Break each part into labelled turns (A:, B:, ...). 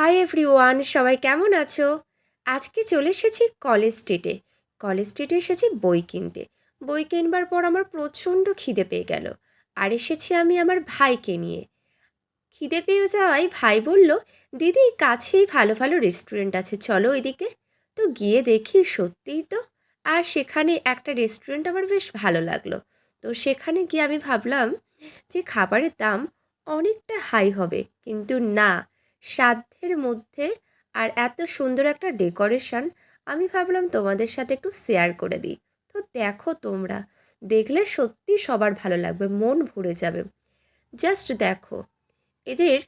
A: Hi everyone সবাই কেমন আছো? আজকে চলে এসেছি কলেজ স্ট্রিটে কলেজ স্ট্রিটে এসেছি বই কিনতে। বই কিনবার পর আমার প্রচণ্ড খিদে পেয়ে গেল। আর এসেছি আমি আমার ভাইকে নিয়ে। খিদে পেয়ে যাওয়ায় ভাই বলল, দিদি, কাছেই ভালো ভালো রেস্টুরেন্ট আছে, চলো ওইদিকে। তো গিয়ে দেখি সত্যিই তো। আর সেখানে একটা রেস্টুরেন্ট আমার বেশ ভালো লাগল। তো সেখানে গিয়ে আমি ভাবলাম যে খাবারের দাম অনেকটা হাই হবে। কিন্তু না সাধ্যের মধ্যে আর এত সুন্দর একটা ডেকোরেশন আমি ভাবলাম তোমাদের সাথে একটু শেয়ার করে দিই। তো দেখো তোমরা, দেখলে সত্যি সবার ভালো লাগবে, মন ভরে যাবে। জাস্ট দেখো, এদের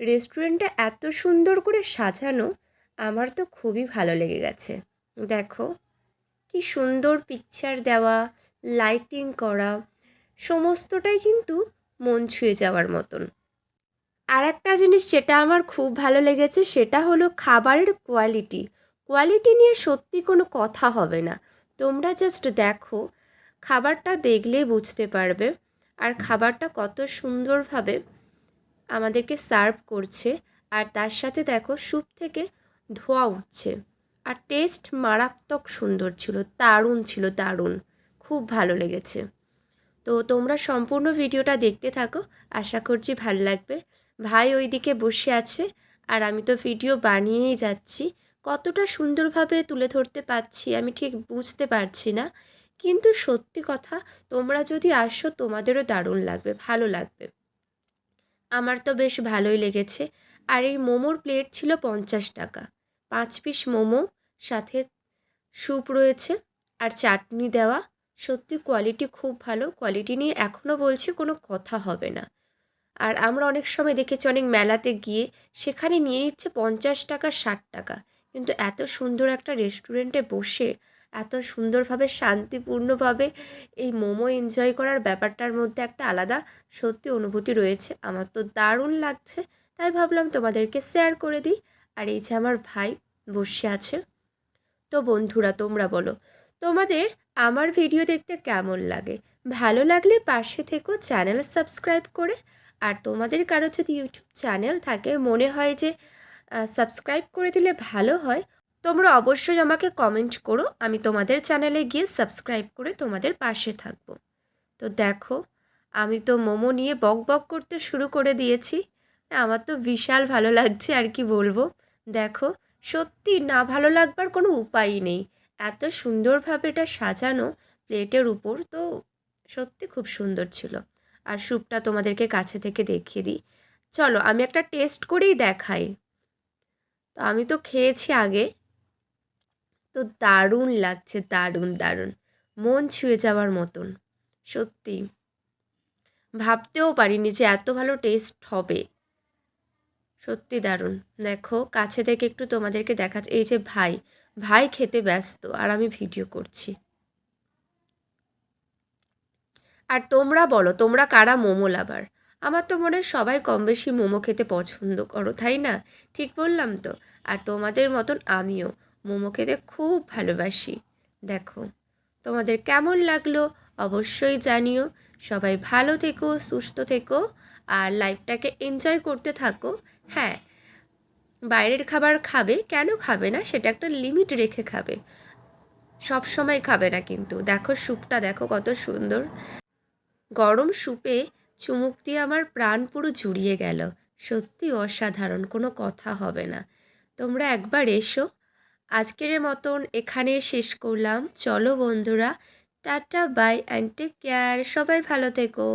A: রেস্টুরেন্টটা এত সুন্দর করে সাজানো, আমার তো খুবই ভালো লেগে গেছে। দেখো, কি সুন্দর পিকচার দেওয়া লাইটিং করা, সমস্তটাই কিন্তু মন ছুঁয়ে যাওয়ার মতন। আর একটা জিনিস যেটা আমার খুব ভালো লেগেছে সেটা হলো খাবারের কোয়ালিটি কোয়ালিটি নিয়ে সত্যি কোনো কথা হবে না। তোমরা জাস্ট দেখো, খাবারটা দেখলেই বুঝতে পারবে আর খাবারটা কত সুন্দরভাবে আমাদেরকে সার্ভ করছে আর তার সাথে দেখো স্যুপ থেকে ধোয়া উঠছে। আর টেস্ট মারাত্মক সুন্দর ছিল, দারুণ ছিল, দারুণ। খুব ভালো লেগেছে। তো তোমরা সম্পূর্ণ ভিডিওটা দেখতে থাকো। আশা করছি ভালো লাগবে। ভাই ওইদিকে বসে আছে, আর আমি তো ভিডিও বানিয়েই যাচ্ছি। কতটা সুন্দরভাবে তুলে ধরতে পারছি আমি ঠিক বুঝতে পারছি না। কিন্তু সত্যি কথা, তোমরা যদি আসো তোমাদেরও দারুণ লাগবে, ভালো লাগবে। আমার তো বেশ ভালোই লেগেছে। আর এই মোমোর প্লেট ছিল পঞ্চাশ টাকা। পাঁচ পিস মোমো, সাথে স্যুপ রয়েছে আর চাটনি দেওয়া। সত্যি কোয়ালিটি খুব ভালো। কোয়ালিটি নিয়ে এখনও বলছি কোনো কথা হবে না। আর আমরা অনেক সময় দেখেছি অনেক মেলাতে গিয়ে সেখানে নিয়ে নিচ্ছে পঞ্চাশ টাকা, ষাট টাকা। কিন্তু এত সুন্দর একটা রেস্টুরেন্টে বসে, এত সুন্দরভাবে, শান্তিপূর্ণভাবে এই মোমো এনজয় করার ব্যাপারটার মধ্যে একটা আলাদা সত্যি অনুভূতি রয়েছে। আমার তো দারুণ লাগছে, তাই ভাবলাম তোমাদেরকে শেয়ার করে দিই। আর এই যে আমার ভাই বসে আছে। তো বন্ধুরা, তোমরা বলো, তোমাদের আমার ভিডিও দেখতে কেমন লাগে? ভালো লাগলে পাশে থেকেও চ্যানেল সাবস্ক্রাইব করে আর তোমাদের কারও যদি ইউটিউব চ্যানেল থাকে, মনে হয় যে সাবস্ক্রাইব করে দিলে ভালো হয়, তোমরা অবশ্যই আমাকে কমেন্ট করো, আমি তোমাদের চ্যানেলে গিয়ে সাবস্ক্রাইব করে তোমাদের পাশে থাকব। তো দেখো, আমি তো মোমো নিয়ে বক বক করতে শুরু করে দিয়েছি, আমার তো বিশাল ভালো লাগছে, আর কি বলব। দেখো, সত্যি না ভালো লাগবার কোনো উপায়ই নেই, এত সুন্দরভাবে এটা সাজানো, প্লেটের উপর তো সত্যি খুব সুন্দর ছিল। আর স্যুপটা তোমাদেরকে কাছে থেকে দেখিয়ে দিই। চলো, আমি একটা টেস্ট করেই দেখাই। তো আমি তো খেয়েছি আগে। তো দারুণ লাগছে, দারুণ দারুণ। মন ছুঁয়ে যাওয়ার মতন, সত্যি। ভাবতেও পারিনি যে এত ভালো টেস্ট হবে। সত্যি দারুণ। দেখো, কাছে থেকে একটু তোমাদেরকে দেখাচ্ছে। এই যে ভাই ভাই খেতে ব্যস্ত, আর আমি ভিডিও করছি। আর তোমরা বলো, তোমরা কারা মোমো লাভার? আমার তো মনে হয় সবাই কম বেশি মোমো খেতে পছন্দ করো, তাই না? ঠিক বললাম তো। আর তোমাদের মতন আমিও মোমো খেতে খুব ভালোবাসি। দেখো, তোমাদের কেমন লাগল অবশ্যই জানিও। সবাই ভালো থেকো, সুস্থ থেকো আর লাইফটাকে এনজয় করতে থাকো। হ্যাঁ বাইরের খাবার খাবে, কেন খাবে না সেটা একটা লিমিট রেখে খাবে। সব সময় খাবে না কিন্তু। দেখো, স্যুপটা দেখো কত সুন্দর। গরম সুপে চুমুক দিয়ে আমার প্রাণ পুরো জুড়িয়ে গেল। সত্যি অসাধারণ, কোনো কথা হবে না। তোমরা একবার এসো। আজকের মতন এখানে শেষ করলাম। চলো বন্ধুরা, ta ta, bye and take care সবাই ভালো থেকো।